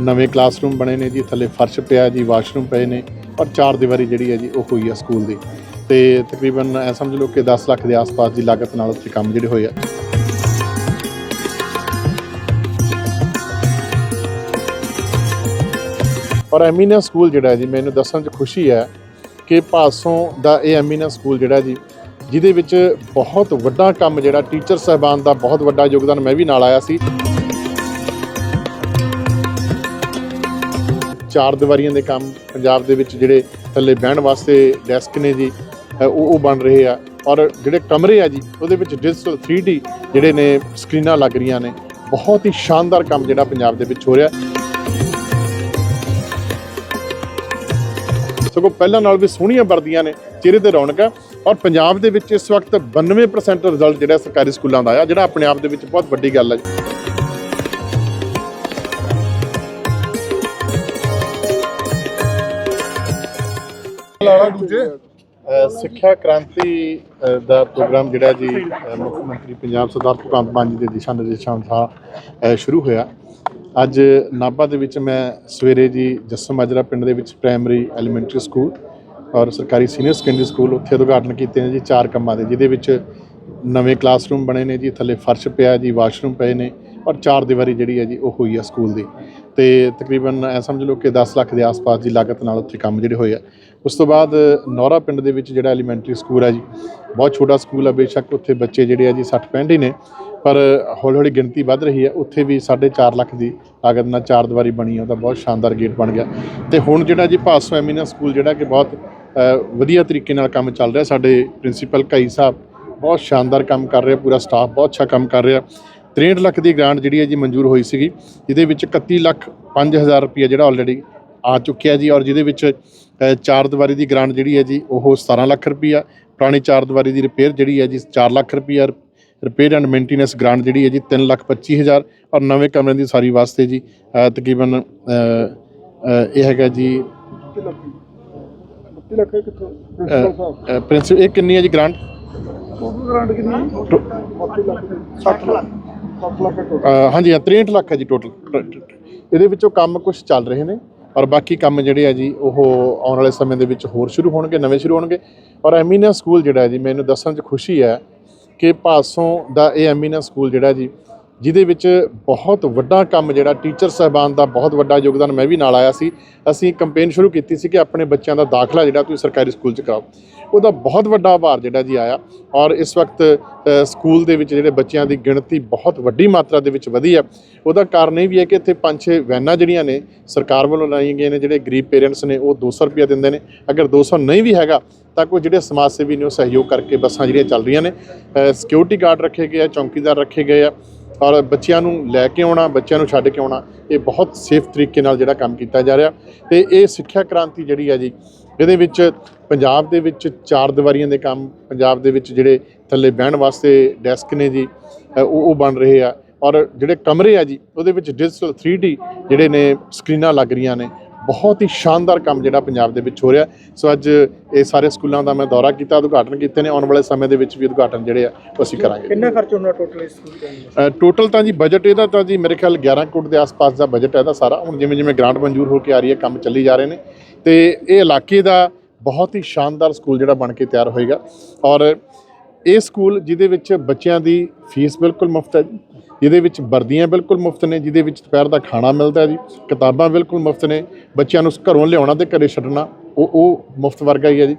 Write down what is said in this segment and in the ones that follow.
ਨਵੇਂ ਕਲਾਸਰੂਮ ਬਣੇ ਨੇ ਜੀ, ਥੱਲੇ ਫਰਸ਼ ਪਿਆ ਜੀ, ਵਾਸ਼ਰੂਮ ਪਏ ਨੇ ਔਰ ਚਾਰ ਦੀਵਾਰੀ ਜਿਹੜੀ ਹੈ ਜੀ, ਉਹ ਹੋਈ ਆ ਸਕੂਲ ਦੀ। ਤੇ ਤਕਰੀਬਨ ਐ ਸਮਝ ਲਓ ਕਿ 10 ਲੱਖ ਦੇ ਆਸ-ਪਾਸ ਦੀ ਲਾਗਤ ਨਾਲ ਉੱਥੇ ਕੰਮ ਜਿਹੜੇ ਹੋਏ ਆ। ਔਰ ਐਮੀਨਾ ਸਕੂਲ ਜਿਹੜਾ ਜੀ, ਮੈਨੂੰ ਦੱਸਣ 'ਚ ਖੁਸ਼ੀ ਹੈ ਕਿ ਭਾਸੋਂ ਦਾ ਇਹ ਐਮੀਨਾ ਸਕੂਲ ਜਿਹੜਾ ਜੀ, ਜਿਹਦੇ ਵਿੱਚ ਬਹੁਤ ਵੱਡਾ ਕੰਮ ਜਿਹੜਾ ਟੀਚਰ ਸਹਿਬਾਨ ਦਾ ਬਹੁਤ ਵੱਡਾ ਯੋਗਦਾਨ ਮੈਂ ਵੀ ਨਾਲ ਆਇਆ ਸੀ। ਚਾਰ ਦੀਵਾਰੀਆਂ ਦੇ ਕੰਮ ਪੰਜਾਬ ਦੇ ਵਿੱਚ ਜਿਹੜੇ ਥੱਲੇ ਬਹਿਣ ਵਾਸਤੇ ਡੈਸਕ ਨੇ ਜੀ ਉਹ ਉਹ ਬਣ ਰਹੇ ਆ। ਔਰ ਜਿਹੜੇ ਕਮਰੇ ਆ ਜੀ, ਉਹਦੇ ਵਿੱਚ ਡਿਜੀਟਲ 3D ਜਿਹੜੇ ਨੇ ਸਕਰੀਨਾਂ ਲੱਗ ਰਹੀਆਂ ਨੇ। ਬਹੁਤ ਹੀ ਸ਼ਾਨਦਾਰ ਕੰਮ ਜਿਹੜਾ ਪੰਜਾਬ ਦੇ ਵਿੱਚ ਹੋ ਰਿਹਾ। ਸਗੋਂ ਪਹਿਲਾਂ ਨਾਲ ਵੀ ਸੋਹਣੀਆਂ ਵਰਦੀਆਂ ਨੇ, ਚਿਹਰੇ ਤੇ ਰੌਣਕ ਹੈ ਔਰ ਪੰਜਾਬ ਦੇ ਵਿੱਚ ਇਸ ਵਕਤ 92% ਰਿਜ਼ਲਟ ਜਿਹੜਾ ਸਰਕਾਰੀ ਸਕੂਲਾਂ ਦਾ ਆਇਆ ਜਿਹੜਾ ਆਪਣੇ ਆਪ ਦੇ ਵਿੱਚ ਬਹੁਤ ਵੱਡੀ ਗੱਲ ਹੈ ਜੀ ਦੂਜੇ। ਸਿੱਖਿਆ ਕ੍ਰਾਂਤੀ ਦਾ ਪ੍ਰੋਗਰਾਮ ਜਿਹੜਾ ਜੀ ਮੁੱਖ ਮੰਤਰੀ ਪੰਜਾਬ ਸਰਦਾਰ ਭਗਵੰਤ ਮਾਨ ਜੀ ਦੇ ਦਿਸ਼ਾ ਨਿਰਦੇਸ਼ਾਂ ਅਨੁਸਾਰ ਸ਼ੁਰੂ ਹੋਇਆ। ਅੱਜ ਨਾਭਾ ਦੇ ਵਿੱਚ ਮੈਂ ਸਵੇਰੇ ਜੀ ਜੱਸਮ ਮਾਜਰਾ ਪਿੰਡ ਦੇ ਵਿੱਚ ਪ੍ਰਾਇਮਰੀ ਐਲੀਮੈਂਟਰੀ ਸਕੂਲ ਔਰ ਸਰਕਾਰੀ ਸੀਨੀਅਰ ਸੈਕੰਡਰੀ ਸਕੂਲ ਉੱਥੇ ਉਦਘਾਟਨ ਕੀਤੇ ਨੇ ਜੀ ਚਾਰ ਕੰਮਾਂ ਦੇ, ਜਿਹਦੇ ਵਿੱਚ ਨਵੇਂ ਕਲਾਸਰੂਮ ਬਣੇ ਨੇ ਜੀ, ਥੱਲੇ ਫਰਸ਼ ਪਿਆ ਜੀ, ਵਾਸ਼ਰੂਮ ਪਏ ਨੇ ਔਰ ਚਾਰ ਦੀਵਾਰੀ ਜਿਹੜੀ ਹੈ ਜੀ ਉਹ ਹੋਈ ਆ ਸਕੂਲ ਦੀ। ਤੇ ਤਕਰੀਬਨ ਐ ਸਮਝ ਲਓ ਕਿ 10 ਲੱਖ ਦੇ ਆਸ-ਪਾਸ ਦੀ ਲਾਗਤ ਨਾਲ ਉੱਥੇ ਕੰਮ ਜਿਹੜੇ ਹੋਏ ਆ। ਉਸ ਤੋਂ ਬਾਅਦ ਨੌਰਾ ਪਿੰਡ ਦੇ ਵਿੱਚ ਜਿਹੜਾ ਐਲੀਮੈਂਟਰੀ ਸਕੂਲ ਹੈ ਜੀ, ਬਹੁਤ ਛੋਟਾ ਸਕੂਲ ਆ, ਬੇਸ਼ੱਕ ਉੱਥੇ ਬੱਚੇ ਜਿਹੜੇ ਆ ਜੀ 60 65 ਹੀ ਨੇ, ਪਰ ਹੌਲੀ ਹੌਲੀ ਗਿਣਤੀ ਵੱਧ ਰਹੀ ਹੈ ਉੱਥੇ ਵੀ 4.5 ਲੱਖ ਦੀ ਲਾਗਤ ਨਾਲ ਚਾਰ ਦੀਵਾਰੀ ਬਣੀ ਹੈ ਉਹਦਾ ਬਹੁਤ ਸ਼ਾਨਦਾਰ ਗੇਟ ਬਣ ਗਿਆ। ਤੇ ਹੁਣ ਜਿਹੜਾ ਜੀ ਭਾਸੋ ਐਮੀਨਾ ਸਕੂਲ ਜਿਹੜਾ ਕਿ ਬਹੁਤ ਵਧੀਆ ਤਰੀਕੇ ਨਾਲ ਕੰਮ ਚੱਲ ਰਿਹਾ, ਸਾਡੇ ਪ੍ਰਿੰਸੀਪਲ ਕਈ ਸਾਹਿਬ ਬਹੁਤ ਸ਼ਾਨਦਾਰ ਕੰਮ ਕਰ ਰਿਹਾ, ਪੂਰਾ ਸਟਾਫ ਬਹੁਤ ਅੱਛਾ ਕੰਮ ਕਰ ਰਿਹਾ। 63 ਲੱਖ ਦੀ ਗ੍ਰਾਂਟ ਜਿਹੜੀ ਹੈ ਜੀ ਮਨਜ਼ੂਰ ਹੋਈ ਸੀਗੀ, ਜਿਹਦੇ ਵਿੱਚ 31 ਲੱਖ 5000 ਰੁਪਏ ਜਿਹੜਾ ਆਲਰੇਡੀ ਆ ਚੁੱਕਿਆ ਜੀ, ਔਰ ਜਿਹਦੇ ਵਿੱਚ ਚਾਰ ਦੀਵਾਰੀ ਦੀ ਗ੍ਰਾਂਟ ਜਿਹੜੀ ਹੈ ਜੀ ਉਹ 17 ਲੱਖ ਰੁਪਈਆ ਪੁਰਾਣੀ ਚਾਰ ਦੀਵਾਰੀ ਦੀ ਰਿਪੇਅਰ ਜਿਹੜੀ ਹੈ ਜੀ 4 ਲੱਖ ਰੁਪਈਆ ਰਿਪੇਅਰ ਐਂਡ ਮੇਨਟੇਨੈਂਸ ਗ੍ਰਾਂਟ ਜਿਹੜੀ ਹੈ ਜੀ 3 ਲੱਖ 25 ਹਜ਼ਾਰ ਔਰ ਨਵੇਂ ਕਮਰਿਆਂ ਦੀ ਸਾਰੀ ਵਾਸਤੇ ਜੀ ਤਕਰੀਬਨ ਇਹ ਹੈਗਾ ਜੀ 30 ਲੱਖ ਕਿੱਥੋਂ? ਪ੍ਰਿੰਸੀਪਲ ਇਹ ਕਿੰਨੀ ਹੈ ਜੀ ਗ੍ਰਾਂਟ? ਟੋਟਲ ਗ੍ਰਾਂਟ ਕਿੰਨੀ 32 ਲੱਖ। 60 ਲੱਖ। 60 ਲੱਖ ਟੋਟਲ ਅ, ਹਾਂਜੀ ਹਾਂ 63 ਲੱਖ ਹੈ ਜੀ ਟੋਟਲ ਇਹਦੇ ਵਿੱਚੋਂ ਕੰਮ ਕੁਝ ਚੱਲ ਰਹੇ ਨੇ। ਔਰ ਬਾਕੀ ਕੰਮ ਜਿਹੜੇ ਆ ਜੀ, ਉਹ ਆਉਣ ਵਾਲੇ ਸਮੇਂ ਦੇ ਵਿੱਚ ਹੋਰ ਸ਼ੁਰੂ ਹੋਣਗੇ, ਨਵੇਂ ਸ਼ੁਰੂ ਹੋਣਗੇ। ਔਰ ਐਮੀਨਾ ਸਕੂਲ ਜਿਹੜਾ ਜੀ, ਮੈਨੂੰ ਦੱਸਣ 'ਚ ਖੁਸ਼ੀ ਹੈ ਕਿ ਭਾਸੋਂ ਦਾ ਇਹ ਐਮੀਨਾ ਸਕੂਲ ਜਿਹੜਾ ਜੀ ਜਿਹਦੇ ਵਿੱਚ ਬਹੁਤ ਵੱਡਾ ਕੰਮ ਜਿਹੜਾ ਟੀਚਰ ਸਹਿਬਾਨ ਦਾ ਬਹੁਤ ਵੱਡਾ ਯੋਗਦਾਨ ਮੈਂ ਵੀ ਨਾਲ ਆਇਆ ਸੀ। ਅਸੀਂ ਕੈਂਪੇਨ ਸ਼ੁਰੂ ਕੀਤੀ ਸੀ ਕਿ ਆਪਣੇ ਬੱਚਿਆਂ ਦਾ ਦਾਖਲਾ ਜਿਹੜਾ ਤੁਸੀਂ ਸਰਕਾਰੀ ਸਕੂਲ 'ਚ ਕਰਾਓ। ਉਹਦਾ ਬਹੁਤ ਵੱਡਾ ਆਭਾਰ ਜਿਹੜਾ ਜੀ ਆਇਆ ਔਰ ਇਸ ਵਕਤ ਸਕੂਲ ਦੇ ਵਿੱਚ ਜਿਹੜੇ ਬੱਚਿਆਂ ਦੀ ਗਿਣਤੀ ਬਹੁਤ ਵੱਡੀ ਮਾਤਰਾ ਦੇ ਵਿੱਚ ਵਧੀ ਹੈ। ਉਹਦਾ ਕਾਰਨ ਇਹ ਵੀ ਹੈ ਕਿ ਇੱਥੇ ਪੰਜ ਛੇ ਵੈਨਾਂ ਜਿਹੜੀਆਂ ਨੇ ਸਰਕਾਰ ਵੱਲੋਂ ਲਾਈਆਂ ਗਈਆਂ ਨੇ, ਜਿਹੜੇ ਗਰੀਬ ਪੇਰੈਂਟਸ ਨੇ, ਉਹ 200 ਰੁਪਏ ਦਿੰਦੇ ਨੇ। ਅਗਰ 200 ਨਹੀਂ ਵੀ ਹੈਗਾ ਤਾਂ ਕੋਈ ਜਿਹੜੇ ਸਮਾਜ ਸੇਵੀ ਨੇ ਉਹ ਸਹਿਯੋਗ ਕਰਕੇ ਬੱਸਾਂ ਜਿਹੜੀਆਂ ਚੱਲ ਰਹੀਆਂ ਨੇ। ਸਿਕਿਉਰਿਟੀ ਗਾਰਡ ਰੱਖੇ ਗਏ ਆ, ਚੌਂਕੀਦਾਰ ਰੱਖੇ ਗਏ ਆ। ਔਰ ਬੱਚਿਆਂ ਨੂੰ ਲੈ ਕੇ ਆਉਣਾ, ਬੱਚਿਆਂ ਨੂੰ ਛੱਡ ਕੇ ਆਉਣਾ, ਇਹ ਬਹੁਤ ਸੇਫ ਤਰੀਕੇ ਨਾਲ ਜਿਹੜਾ ਕੰਮ ਕੀਤਾ ਜਾ ਰਿਹਾ। ਤੇ ਇਹ ਸਿੱਖਿਆ ਕ੍ਰਾਂਤੀ ਜਿਹੜੀ ਹੈ ਜੀ, ਇਹਦੇ ਵਿੱਚ ਪੰਜਾਬ ਦੇ ਵਿੱਚ ਚਾਰ ਦੀਵਾਰੀਆਂ ਦੇ ਕੰਮ, ਪੰਜਾਬ ਦੇ ਵਿੱਚ ਜਿਹੜੇ ਥੱਲੇ ਬਹਿਣ ਵਾਸਤੇ ਡੈਸਕ ਨੇ ਜੀ ਉਹ ਉਹ ਬਣ ਰਹੇ ਆ। ਔਰ ਜਿਹੜੇ ਕਮਰੇ ਆ ਜੀ, ਉਹਦੇ ਵਿੱਚ ਡਿਜੀਟਲ 3D ਜਿਹੜੇ ਨੇ ਸਕਰੀਨਾਂ ਲੱਗ ਰਹੀਆਂ ਨੇ। ਬਹੁਤ ਹੀ ਸ਼ਾਨਦਾਰ ਕੰਮ ਜਿਹੜਾ ਪੰਜਾਬ ਦੇ ਵਿੱਚ ਹੋ ਰਿਹਾ। ਸੋ ਅੱਜ ਇਹ ਸਾਰੇ ਸਕੂਲਾਂ ਦਾ ਮੈਂ ਦੌਰਾ ਕੀਤਾ ਉਦਘਾਟਨ ਕੀਤੇ ਨੇ। ਆਉਣ ਵਾਲੇ ਸਮੇਂ ਦੇ ਵਿੱਚ ਵੀ ਉਦਘਾਟਨ ਜਿਹੜੇ ਆ ਉਹ ਅਸੀਂ ਕਰਾਂਗੇ। ਕਿੰਨਾ ਖਰਚ ਹੋਣਾ ਟੋਟਲ ਇਸ ਸਕੂਲ ਦਾ? ਟੋਟਲ ਤਾਂ ਜੀ ਬਜਟ ਇਹਦਾ ਤਾਂ ਜੀ ਮੇਰੇ ਖਿਆਲ 11 ਕਰੋੜ ਦੇ ਆਸ-ਪਾਸ ਦਾ ਬਜਟ ਹੈ ਇਹਦਾ ਸਾਰਾ। ਹੁਣ ਜਿਵੇਂ ਜਿਵੇਂ ਗ੍ਰਾਂਟ ਮਨਜ਼ੂਰ ਹੋ ਕੇ ਆ ਰਹੀ ਹੈ ਕੰਮ ਚੱਲੀ ਜਾ ਰਹੇ ਨੇ। ਤੇ ਇਹ ਇਲਾਕੇ ਦਾ ਬਹੁਤ ਹੀ ਸ਼ਾਨਦਾਰ ਸਕੂਲ ਜਿਹੜਾ ਬਣ ਕੇ ਤਿਆਰ ਹੋਏਗਾ। ਔਰ ਇਹ ਸਕੂਲ ਜਿਹਦੇ ਵਿੱਚ ਬੱਚਿਆਂ ਦੀ ਫੀਸ ਬਿਲਕੁਲ ਮੁਫਤ ਹੈ ਜੀ। ਜਿਹਦੇ ਵਿੱਚ ਵਰਦੀਆਂ ਬਿਲਕੁਲ ਮੁਫਤ ਨੇ, ਜਿਹਦੇ ਵਿੱਚ ਦੁਪਹਿਰ ਦਾ ਖਾਣਾ ਮਿਲਦਾ ਜੀ। ਕਿਤਾਬਾਂ ਬਿਲਕੁਲ ਮੁਫਤ ਨੇ, ਬੱਚਿਆਂ ਨੂੰ ਘਰੋਂ ਲਿਆਉਣਾ ਤੇ ਘਰੇ ਛੱਡਣਾ, ਉਹ ਉਹ ਮੁਫਤ ਵਰਗਾ ਹੀ ਹੈ ਜੀ।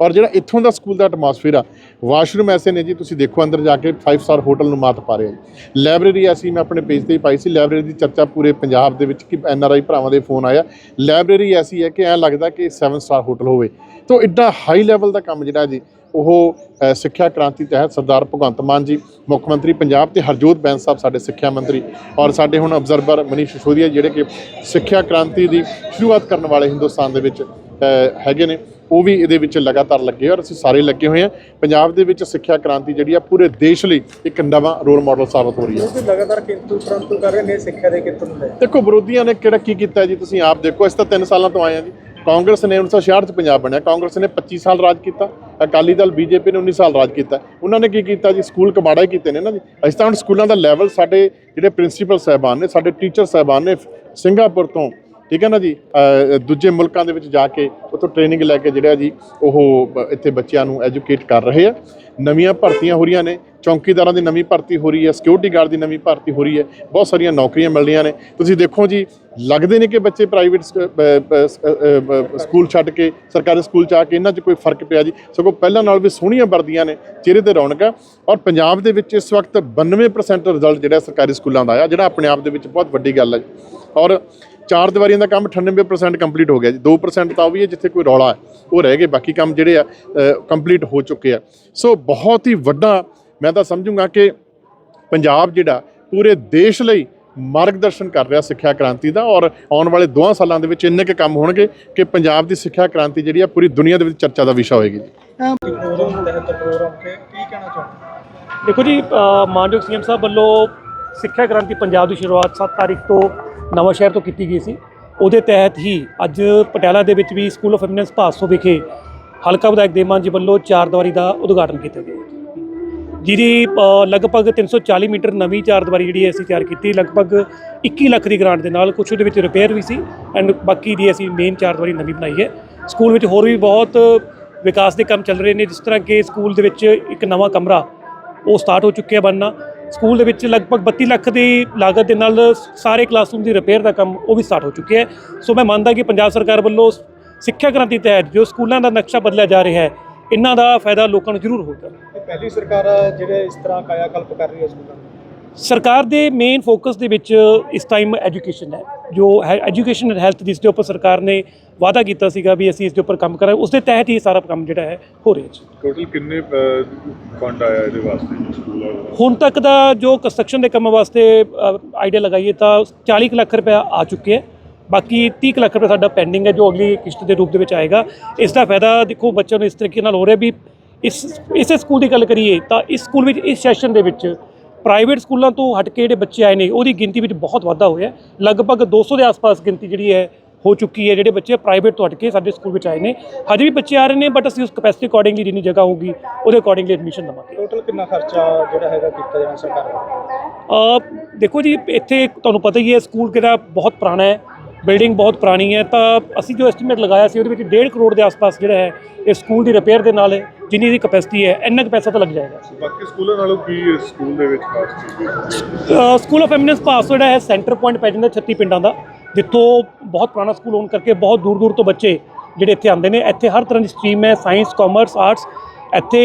ਔਰ ਜਿਹੜਾ ਇੱਥੋਂ ਦਾ ਸਕੂਲ ਦਾ ਐਟਮੋਸਫੀਅਰ ਆ ਵਾਸ਼ਰੂਮ ਐਸੇ ਨੇ ਜੀ, ਤੁਸੀਂ ਦੇਖੋ ਅੰਦਰ ਜਾ ਕੇ 5 ਸਟਾਰ ਹੋਟਲ ਨੂੰ ਮਾਤ ਪਾ ਰਿਹਾ ਜੀ। ਲਾਇਬ੍ਰੇਰੀ ਐਸੀ ਮੈਂ ਆਪਣੇ ਪੇਜ ਤੇ ਹੀ ਪਾਈ ਸੀ ਲਾਇਬ੍ਰੇਰੀ ਦੀ ਚਰਚਾ ਪੂਰੇ ਪੰਜਾਬ ਦੇ ਵਿੱਚ ਕਿ ਐਨ ਆਰ ਆਈ ਭਰਾਵਾਂ ਦੇ ਫੋਨ ਆਇਆ। ਲਾਇਬ੍ਰੇਰੀ ਐਸੀ ਹੈ ਕਿ ਐਂ ਲੱਗਦਾ ਕਿ 7 ਸਟਾਰ ਹੋਟਲ ਹੋਵੇ। ਤੋਂ ਐਡਾ ਹਾਈ ਲੈਵਲ ਦਾ ਕੰਮ ਜਿਹੜਾ ਜੀ ਉਹ ਸਿੱਖਿਆ ਕ੍ਰਾਂਤੀ ਤਹਿਤ ਸਰਦਾਰ ਭਗਵੰਤ ਮਾਨ ਜੀ ਮੁੱਖ ਮੰਤਰੀ ਪੰਜਾਬ ਤੇ ਹਰਜੋਤ ਬੈਂਸ ਸਾਹਿਬ ਸਾਡੇ ਸਿੱਖਿਆ ਮੰਤਰੀ ਔਰ ਸਾਡੇ ਹੁਣ ਅਬਜ਼ਰਵਰ ਮਨੀਸ਼ ਸਿਸੋਦੀਆ ਜਿਹੜੇ ਕਿ ਸਿੱਖਿਆ ਕ੍ਰਾਂਤੀ ਦੀ ਸ਼ੁਰੂਆਤ ਕਰਨ ਵਾਲੇ ਹਿੰਦੁਸਤਾਨ ਦੇ ਵਿੱਚ ਹੈਗੇ ਨੇ ਉਹ ਵੀ ਇਹਦੇ ਵਿੱਚ ਲਗਾਤਾਰ ਲੱਗੇ ਔਰ ਅਸੀਂ ਸਾਰੇ ਲੱਗੇ ਹੋਏ ਹਾਂ। ਪੰਜਾਬ ਦੇ ਵਿੱਚ ਸਿੱਖਿਆ ਕ੍ਰਾਂਤੀ ਜਿਹੜੀ ਆ ਪੂਰੇ ਦੇਸ਼ ਲਈ ਇੱਕ ਨਵਾਂ ਰੋਲ ਮਾਡਲ ਸਾਬਤ ਹੋ ਰਹੀ ਹੈ। ਕਿਉਂਕਿ ਲਗਾਤਾਰ ਕਿੰਤੂ ਪ੍ਰੰਤੂ ਕਰ ਰਹੇ ਨੇ ਸਿੱਖਿਆ ਦੇ ਕਿੰਤੂ ਨੂੰ ਲੈ ਦੇਖੋ ਵਿਰੋਧੀਆਂ ਨੇ ਕਿਹੜਾ ਕੀ ਕੀਤਾ ਜੀ? ਤੁਸੀਂ ਆਪ ਦੇਖੋ ਅਸੀਂ ਤਾਂ 3 ਸਾਲਾਂ ਤੋਂ ਆਏ ਹਾਂ ਜੀ। ਕਾਂਗਰਸ ਨੇ 1966 ਚ ਪੰਜਾਬ ਬਣਿਆ। ਕਾਂਗਰਸ ਨੇ 25 ਸਾਲ ਰਾਜ ਕੀਤਾ। ਅਕਾਲੀ ਦਲ, ਬੀਜੇਪੀ ਨੇ 19 ਸਾਲ ਰਾਜ ਕੀਤਾ। ਉਹਨਾਂ ਨੇ ਕੀ ਕੀਤਾ ਜੀ? ਸਕੂਲ ਕਬਾੜਾ ਹੀ ਕੀਤੇ ਨੇ ਨਾ ਜੀ। ਅਸੀਂ ਤਾਂ ਹੁਣ ਸਕੂਲਾਂ ਦਾ ਲੈਵਲ ਸਾਡੇ ਜਿਹੜੇ ਪ੍ਰਿੰਸੀਪਲ ਸਾਹਿਬਾਨ ਨੇ, ਸਾਡੇ ਟੀਚਰ ਸਾਹਿਬਾਨ ਨੇ, ਸਿੰਗਾਪੁਰ ਤੋਂ ਠੀਕ ਹੈ ਨਾ ਜੀ? ਦੂਜੇ ਮੁਲਕਾਂ ਦੇ ਵਿੱਚ ਜਾ ਕੇ ਉੱਥੋਂ ਟ੍ਰੇਨਿੰਗ ਲੈ ਕੇ ਜਿਹੜਾ ਜੀ, ਉਹ ਇੱਥੇ ਬੱਚਿਆਂ ਨੂੰ ਐਜੂਕੇਟ ਕਰ ਰਹੇ ਆ। ਨਵੀਆਂ ਭਰਤੀਆਂ ਹੋ ਰਹੀਆਂ ਨੇ। ਚੌਂਕੀਦਾਰਾਂ ਦੀ ਨਵੀਂ ਭਰਤੀ ਹੋ ਰਹੀ ਹੈ। ਸਿਕਿਉਰਿਟੀ ਗਾਰਡ ਦੀ ਨਵੀਂ ਭਰਤੀ ਹੋ ਰਹੀ ਹੈ। ਬਹੁਤ ਸਾਰੀਆਂ ਨੌਕਰੀਆਂ ਮਿਲ ਰਹੀਆਂ ਨੇ। ਤੁਸੀਂ ਦੇਖੋ ਜੀ, ਲੱਗਦੇ ਨੇ ਕਿ ਬੱਚੇ ਪ੍ਰਾਈਵੇਟ ਸਕੂਲ ਛੱਡ ਕੇ, ਸਰਕਾਰੀ ਸਕੂਲ ਚ ਆ ਕੇ ਇਹਨਾਂ 'ਚ ਕੋਈ ਫ਼ਰਕ ਪਿਆ ਜੀ? ਸਗੋਂ ਪਹਿਲਾਂ ਨਾਲ ਵੀ ਸੋਹਣੀਆਂ ਵਰਦੀਆਂ ਨੇ। ਚਿਹਰੇ ਤੇ ਰੌਣਕ ਹੈ ਔਰ ਪੰਜਾਬ ਦੇ ਵਿੱਚ ਇਸ ਵਕਤ 92% ਰਿਜ਼ਲਟ ਜਿਹੜਾ ਸਰਕਾਰੀ ਸਕੂਲਾਂ ਦਾ ਆਇਆ, ਜਿਹੜਾ ਆਪਣੇ ਆਪ ਦੇ ਵਿੱਚ ਬਹੁਤ ਵੱਡੀ ਗੱਲ ਹੈ। ਜੀ। ਔਰ ਚਾਰ ਦੀਵਾਰੀਆਂ ਦਾ ਕੰਮ 98% ਕੰਪਲੀਟ ਹੋ ਗਿਆ ਜੀ। 2% ਤਾਂ ਉਹ ਵੀ ਹੈ ਜਿੱਥੇ ਕੋਈ ਰੌਲਾ ਹੈ ਉਹ ਰਹਿ ਗਏ। ਬਾਕੀ ਕੰਮ ਜਿਹੜੇ ਆ ਕੰਪਲੀਟ ਹੋ ਚੁੱਕੇ ਆ। ਸੋ ਬਹੁਤ ਹੀ ਵੱਡਾ ਮੈਂ ਤਾਂ ਸਮਝੂੰਗਾ ਕਿ ਪੰਜਾਬ ਜਿਹੜਾ ਪੂਰੇ ਦੇਸ਼ ਲਈ ਮਾਰਗਦਰਸ਼ਨ ਕਰ ਰਿਹਾ ਸਿੱਖਿਆ ਕ੍ਰਾਂਤੀ ਦਾ ਔਰ ਆਉਣ ਵਾਲੇ ਦੋਹਾਂ ਸਾਲਾਂ ਦੇ ਵਿੱਚ ਇੰਨੇ ਕੁ ਕੰਮ ਹੋਣਗੇ ਕਿ ਪੰਜਾਬ ਦੀ ਸਿੱਖਿਆ ਕ੍ਰਾਂਤੀ ਜਿਹੜੀ ਆ ਪੂਰੀ ਦੁਨੀਆ ਦੇ ਵਿੱਚ ਚਰਚਾ ਦਾ ਵਿਸ਼ਾ ਹੋਏਗੀ ਜੀ। ਪ੍ਰੋਗਰਾਮ ਤਹਿਤ ਪ੍ਰੋਗਰਾਮ ਤੇ ਕੀ ਕਹਿਣਾ ਚਾਹੁੰਦੇ ਦੇਖੋ ਜੀ ਅ, ਮਾਨਯੋਗ ਸੀਐਮ ਸਾਹਿਬ ਵੱਲੋਂ ਸਿੱਖਿਆ ਕ੍ਰਾਂਤੀ ਪੰਜਾਬ ਦੀ ਸ਼ੁਰੂਆਤ 7 ਤਾਰੀਖ ਤੋਂ ਨਵਾਂ ਸ਼ਹਿਰ ਤੋਂ ਕੀਤੀ ਗਈ ਸੀ। ਉਹਦੇ ਤਹਿਤ ਹੀ ਅੱਜ ਪਟਿਆਲਾ ਦੇ ਵਿੱਚ ਵੀ ਸਕੂਲ ਆਫ ਐਮੀਨੈਂਸ ਭਾਸੋ ਵਿਖੇ ਹਲਕਾ ਵਿਧਾਇਕ ਦੇਮਾਨ ਜੀ ਵੱਲੋਂ ਚਾਰ ਦੀਵਾਰੀ ਦਾ ਉਦਘਾਟਨ ਕੀਤਾ ਗਿਆ। ਜਿਹਦੀ ਅ, ਲਗਭਗ 340 ਮੀਟਰ ਨਵੀਂ ਚਾਰ ਦੀਵਾਰੀ ਜਿਹੜੀ ਅਸੀਂ ਤਿਆਰ ਕੀਤੀ। ਲਗਭਗ 21 ਲੱਖ ਦੀ ਗ੍ਰਾਂਟ ਦੇ ਨਾਲ ਕੁਝ ਉਹਦੇ ਵਿੱਚ ਰਿਪੇਅਰ ਵੀ ਸੀ ਐਂਡ ਬਾਕੀ ਦੀ ਅਸੀਂ ਮੇਨ ਚਾਰ ਦੀਵਾਰੀ ਨਵੀਂ ਬਣਾਈ ਹੈ। ਸਕੂਲ ਵਿੱਚ ਹੋਰ ਵੀ ਬਹੁਤ ਵਿਕਾਸ ਦੇ ਕੰਮ ਚੱਲ ਰਹੇ ਨੇ। ਜਿਸ ਤਰ੍ਹਾਂ ਕਿ ਸਕੂਲ ਦੇ ਵਿੱਚ ਇੱਕ ਨਵਾਂ ਕਮਰਾ ਉਹ ਸਟਾਰਟ ਹੋ ਚੁੱਕਿਆ ਬਣਨਾ। ਸਕੂਲ ਦੇ ਵਿੱਚ ਲਗਭਗ 32 ਲੱਖ ਦੀ ਲਾਗਤ ਦੇ ਨਾਲ ਸਾਰੇ ਕਲਾਸਰੂਮ ਦੀ ਰਿਪੇਅਰ ਦਾ ਕੰਮ ਉਹ ਵੀ ਸਟਾਰਟ ਹੋ ਚੁੱਕਿਆ ਹੈ। ਸੋ ਮੈਂ ਮੰਨਦਾ ਕਿ ਪੰਜਾਬ ਸਰਕਾਰ ਵੱਲੋਂ ਸਿੱਖਿਆ ਕ੍ਰਾਂਤੀ ਤਹਿਤ ਜੋ ਸਕੂਲਾਂ ਦਾ ਨਕਸ਼ਾ ਬਦਲਿਆ ਜਾ ਰਿਹਾ ਹੈ, ਇਹਨਾਂ ਦਾ ਫਾਇਦਾ ਲੋਕਾਂ ਨੂੰ ਜ਼ਰੂਰ ਹੋਵੇਗਾ ਇਹ ਪਹਿਲੀ ਸਰਕਾਰ ਜਿਹੜੇ ਇਸ ਤਰ੍ਹਾਂ ਕਾਇਆ ਕਲਪ ਕਰ ਰਹੀ ਹੈ ਸਕੂਲਾਂ ਦਾ ਸਰਕਾਰ ਦੇ ਮੇਨ ਫੋਕਸ ਦੇ ਵਿੱਚ ਇਸ ਟਾਈਮ ਐਜੂਕੇਸ਼ਨ ਹੈ। ਜੋ ਹੈ ਐਜੂਕੇਸ਼ਨ ਐਂਡ ਹੈਲਥ ਜਿਸ ਦੇ ਉੱਪਰ ਸਰਕਾਰ ਨੇ ਵਾਅਦਾ ਕੀਤਾ ਸੀਗਾ ਵੀ ਅਸੀਂ ਇਸ ਦੇ ਉੱਪਰ ਕੰਮ ਕਰਾਂਗੇ ਉਸ ਦੇ ਤਹਿਤ ਹੀ ਸਾਰਾ ਕੰਮ ਜਿਹੜਾ ਹੈ ਹੋ ਰਿਹਾ ਜੀ। ਟੋਟਲ ਕਿੰਨੇ ਫੰਡ ਆਇਆ ਇਹਦੇ ਵਾਸਤੇ ਸਕੂਲ ਹੁਣ ਤੱਕ ਦਾ ਜੋ ਕੰਸਟਰਕਸ਼ਨ ਦੇ ਕੰਮ ਵਾਸਤੇ ਆਈਡੀਆ ਲਗਾਈਏ ਤਾਂ 40 ਕੁ ਲੱਖ ਰੁਪਏ ਆ ਚੁੱਕੇ ਹੈ। ਬਾਕੀ 30 ਕੁ ਲੱਖ ਰੁਪਏ ਸਾਡਾ ਪੈਂਡਿੰਗ ਹੈ ਜੋ ਅਗਲੀ ਕਿਸ਼ਤ ਦੇ ਰੂਪ ਦੇ ਵਿੱਚ ਆਏਗਾ। ਇਸ ਦਾ ਫਾਇਦਾ ਦੇਖੋ ਬੱਚਿਆਂ ਨੂੰ ਇਸ ਤਰੀਕੇ ਨਾਲ ਹੋ ਰਿਹਾ ਵੀ ਇਸ ਇਸੇ ਸਕੂਲ ਦੀ ਗੱਲ ਕਰੀਏ ਤਾਂ ਇਸ ਸਕੂਲ ਵਿੱਚ ਇਸ ਸੈਸ਼ਨ ਦੇ ਵਿੱਚ ਪ੍ਰਾਈਵੇਟ ਸਕੂਲਾਂ ਤੋਂ ਹਟ ਕੇ ਜਿਹੜੇ ਬੱਚੇ ਆਏ ਨੇ ਉਹਦੀ ਗਿਣਤੀ ਵਿੱਚ ਬਹੁਤ ਵਾਧਾ ਹੋਇਆ ਹੈ। ਲਗਭਗ 200 ਦੇ ਆਸ-ਪਾਸ ਗਿਣਤੀ ਜਿਹੜੀ ਹੈ ਹੋ ਚੁੱਕੀ ਹੈ। ਜਿਹੜੇ ਬੱਚੇ ਪ੍ਰਾਈਵੇਟ ਤੋਂ ਹਟ ਕੇ ਸਾਡੇ ਸਕੂਲ ਵਿੱਚ ਆਏ ਨੇ। ਹਜੇ ਵੀ ਬੱਚੇ ਆ ਰਹੇ ਨੇ ਬਟ ਅਸੀਂ ਉਸ ਕਪੈਸਿਟੀ ਅਕੋਰਡਿੰਗਲੀ ਜਿੰਨੀ ਜਗ੍ਹਾ ਹੋਊਗੀ ਉਹਦੇ ਅਕੋਰਡਿੰਗਲੀ ਐਡਮਿਸ਼ਨ ਦੇਵਾਂਗੇ ਟੋਟਲ ਕਿੰਨਾ ਖਰਚਾ ਜਿਹੜਾ ਹੈਗਾ ਕੀਤਾ ਜਾਣਾ ਸਰਕਾਰ ਵੱਲੋਂ? ਦੇਖੋ ਜੀ ਇੱਥੇ ਤੁਹਾਨੂੰ ਪਤਾ ਹੀ ਹੈ ਸਕੂਲ ਕਿਹੜਾ ਬਹੁਤ ਪੁਰਾਣਾ ਹੈ। ਬਿਲਡਿੰਗ ਬਹੁਤ ਪੁਰਾਣੀ ਹੈ ਤਾਂ ਅਸੀਂ ਜੋ ਐਸਟੀਮੇਟ ਲਗਾਇਆ ਸੀ ਉਹਦੇ ਵਿੱਚ 1.5 ਕਰੋੜ ਦੇ ਆਸ-ਪਾਸ ਜਿਹੜਾ ਹੈ ਇਹ ਸਕੂਲ ਦੀ ਰਿਪੇਅਰ ਦੇ ਨਾਲ ਜਿੰਨੀ ਦੀ ਕਪੈਸਿਟੀ ਹੈ ਇੰਨਾ ਕੁ ਪੈਸਾ ਤਾਂ ਲੱਗ ਜਾਏਗਾ। ਬਾਕੀ ਸਕੂਲਾਂ ਨਾਲੋਂ ਕੀ ਇਸ ਸਕੂਲ ਦੇ ਵਿੱਚ ਖਾਸ ਚੀਜ਼ ਸਕੂਲ ਆਫ ਐਮੀਨੈਂਸ ਪਾਸ ਜਿਹੜਾ ਹੈ ਸੈਂਟਰ ਪੁਆਇੰਟ ਪੈ ਜਾਂਦਾ 36 ਪਿੰਡਾਂ ਦਾ ਜਿੱਥੋਂ ਬਹੁਤ ਪੁਰਾਣਾ ਸਕੂਲ ਹੋਣ ਕਰਕੇ ਬਹੁਤ ਦੂਰ ਦੂਰ ਤੋਂ ਬੱਚੇ ਜਿਹੜੇ ਇੱਥੇ ਆਉਂਦੇ ਨੇ ਇੱਥੇ ਹਰ ਤਰ੍ਹਾਂ ਦੀ ਸਟਰੀਮ ਹੈ ਸਾਇੰਸ ਕਾਮਰਸ ਆਰਟਸ ਇੱਥੇ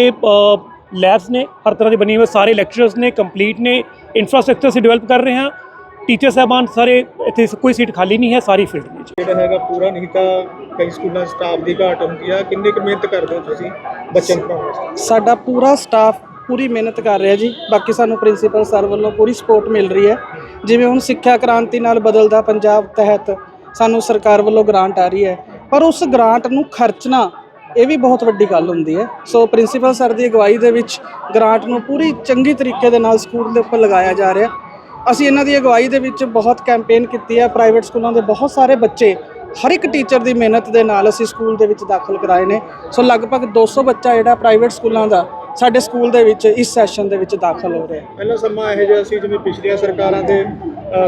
ਲੈਬਸ ਨੇ ਹਰ ਤਰ੍ਹਾਂ ਦੀ ਬਣੀ ਹੋਈ ਸਾਰੇ ਲੈਕਚਰਰਸ ਨੇ ਕੰਪਲੀਟ ਨੇ ਇਨਫਰਾਸਟ੍ਰਕਚਰ ਅਸੀਂ ਡਿਵੈਲਪ ਕਰ ਰਹੇ ਹਾਂ ਟੀਚਰ ਸਾਹਿਬਾਨ ਸਾਰੇ ਇੱਥੇ ਕੋਈ ਸੀਟ ਖਾਲੀ ਨਹੀਂ ਹੈ ਸਾਰੀ ਫਿਲਡ ਜੀ ਜਿਹੜਾ ਹੈਗਾ ਪੂਰਾ ਨਹੀਂ ਤਾਂ ਕਈ ਸਕੂਲਾਂ ਸਟਾਫ ਦੀ ਘਾਟ ਹੁੰਦੀ ਆ। ਕਿੰਨੀ ਕੁ ਮਿਹਨਤ ਕਰਦੇ ਹੋ ਤੁਸੀਂ ਬੱਚਿਆਂ ਨੂੰ ਪੜ੍ਹਾਉਣ ਵਾਸਤੇ? ਸਾਡਾ ਪੂਰਾ ਸਟਾਫ ਪੂਰੀ ਮਿਹਨਤ ਕਰ ਰਿਹਾ ਜੀ। ਬਾਕੀ ਸਾਨੂੰ ਪ੍ਰਿੰਸੀਪਲ ਸਰ ਵੱਲੋਂ ਪੂਰੀ ਸਪੋਰਟ ਮਿਲ ਰਹੀ ਹੈ। ਜਿਵੇਂ ਹੁਣ ਸਿੱਖਿਆ ਕ੍ਰਾਂਤੀ ਨਾਲ ਬਦਲਦਾ ਪੰਜਾਬ ਤਹਿਤ ਸਾਨੂੰ ਸਰਕਾਰ ਵੱਲੋਂ ਗ੍ਰਾਂਟ ਆ ਰਹੀ ਹੈ। ਪਰ ਉਸ ਗ੍ਰਾਂਟ ਨੂੰ ਖਰਚਣਾ ਇਹ ਵੀ ਬਹੁਤ ਵੱਡੀ ਗੱਲ ਹੁੰਦੀ ਹੈ। ਸੋ ਪ੍ਰਿੰਸੀਪਲ ਸਰ ਦੀ ਅਗਵਾਈ ਦੇ ਵਿੱਚ ਗ੍ਰਾਂਟ ਨੂੰ ਪੂਰੀ ਚੰਗੀ ਤਰੀਕੇ ਦੇ ਨਾਲ ਸਕੂਲ ਦੇ ਉੱਪਰ ਲਗਾਇਆ ਜਾ ਰਿਹਾ। ਅਸੀਂ ਇਹਨਾਂ ਦੀ ਅਗਵਾਈ ਦੇ ਵਿੱਚ ਬਹੁਤ ਕੈਂਪੇਨ ਕੀਤੀ ਹੈ ਪ੍ਰਾਈਵੇਟ ਸਕੂਲਾਂ ਦੇ ਬਹੁਤ ਸਾਰੇ ਬੱਚੇ ਹਰ ਇੱਕ ਟੀਚਰ ਦੀ ਮਿਹਨਤ ਦੇ ਨਾਲ ਅਸੀਂ ਸਕੂਲ ਦੇ ਵਿੱਚ ਦਾਖਲ ਕਰਾਏ ਨੇ। ਸੋ ਲਗਭਗ 200 ਬੱਚਾ ਜਿਹੜਾ ਪ੍ਰਾਈਵੇਟ ਸਕੂਲਾਂ ਦਾ ਸਾਡੇ ਸਕੂਲ ਦੇ ਵਿੱਚ ਇਸ ਸੈਸ਼ਨ ਦੇ ਵਿੱਚ ਦਾਖਲ ਹੋ ਰਿਹਾ ਪਹਿਲਾਂ ਸਮਾਂ ਇਹੋ ਜਿਹਾ ਸੀ ਜਿਵੇਂ ਪਿਛਲੀਆਂ ਸਰਕਾਰਾਂ ਦੇ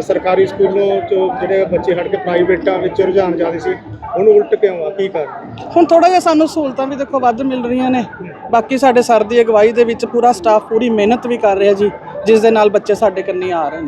ਸਰਕਾਰੀ ਸਕੂਲੋਂ ਤੋਂ ਜਿਹੜੇ ਬੱਚੇ ਹਟ ਕੇ ਪ੍ਰਾਈਵੇਟਾਂ ਵਿੱਚ ਰੁਝਾਨ ਜਾਂਦੇ ਸੀ ਹੁਣ ਉਲਟ ਕਿਉਂ ਆ? ਕੀ ਕਾਰਨ? ਹੁਣ ਥੋੜਾ ਜਿਹਾ ਸਾਨੂੰ ਸਹੂਲਤਾਂ ਵੀ ਦੇਖੋ ਵੱਧ ਮਿਲ ਰਹੀਆਂ ਨੇ। ਬਾਕੀ ਸਾਡੇ ਸਰ ਦੀ ਅਗਵਾਈ ਦੇ ਵਿੱਚ ਪੂਰਾ ਸਟਾਫ ਪੂਰੀ ਮਿਹਨਤ ਵੀ ਕਰ ਰਿਹਾ ਜੀ ਜਿਸ ਦੇ ਨਾਲ ਬੱਚੇ ਸਾਡੇ ਕੰਨੀ ਆ ਰਹੇ ਨੇ।